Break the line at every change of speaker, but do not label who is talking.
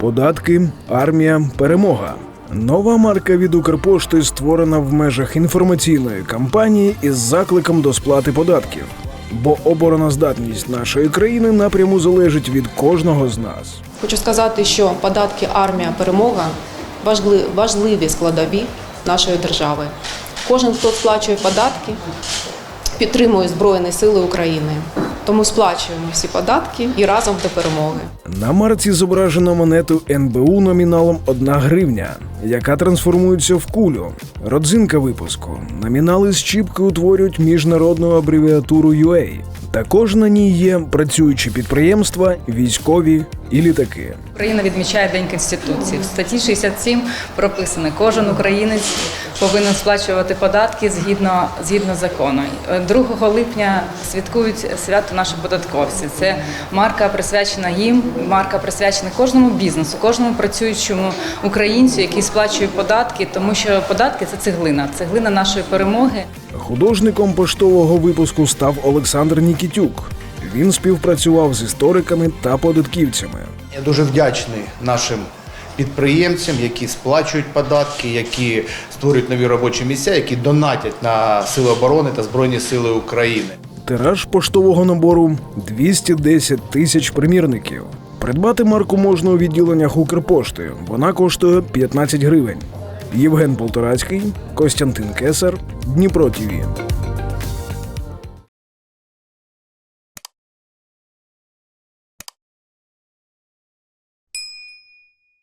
Податки, армія, перемога. Нова марка від Укрпошти створена в межах інформаційної кампанії із закликом до сплати податків. Бо обороноздатність нашої країни напряму залежить від кожного з нас.
Хочу сказати, що податки, армія, перемога важли- важливі складові нашої держави. Кожен, хто сплачує податки, підтримує Збройні Сили України. Тому сплачуємо всі податки і разом до перемоги.
На марці зображено монету НБУ номіналом 1 гривня, яка трансформується в кулю. Родзинка випуску. Номінали з чіпки утворюють міжнародну абревіатуру UA. Також на ній є працюючі підприємства, військові і літаки.
Україна відмічає День Конституції. В статті 67 прописано, кожен українець повинен сплачувати податки згідно, згідно закону. Е, 2 липня святкують свято наші податковці. Це марка присвячена їм, марка присвячена кожному бізнесу, кожному працюючому українцю, який сплачує податки, тому що податки це цеглина, цеглина нашої перемоги.
Художником поштового випуску став Олександр Нікітюк. Він співпрацював з істориками та податківцями.
Я дуже вдячний нашим підприємцям, які сплачують податки, які створюють нові робочі місця, які донатять на сили оборони та збройні сили України.
Тираж поштового набору 210 тисяч примірників. Придбати марку можна у відділеннях Укрпошти. Вона коштує 15 гривень. Євген Полторацький, Костянтин Кесар, Дніпро ТІВІ.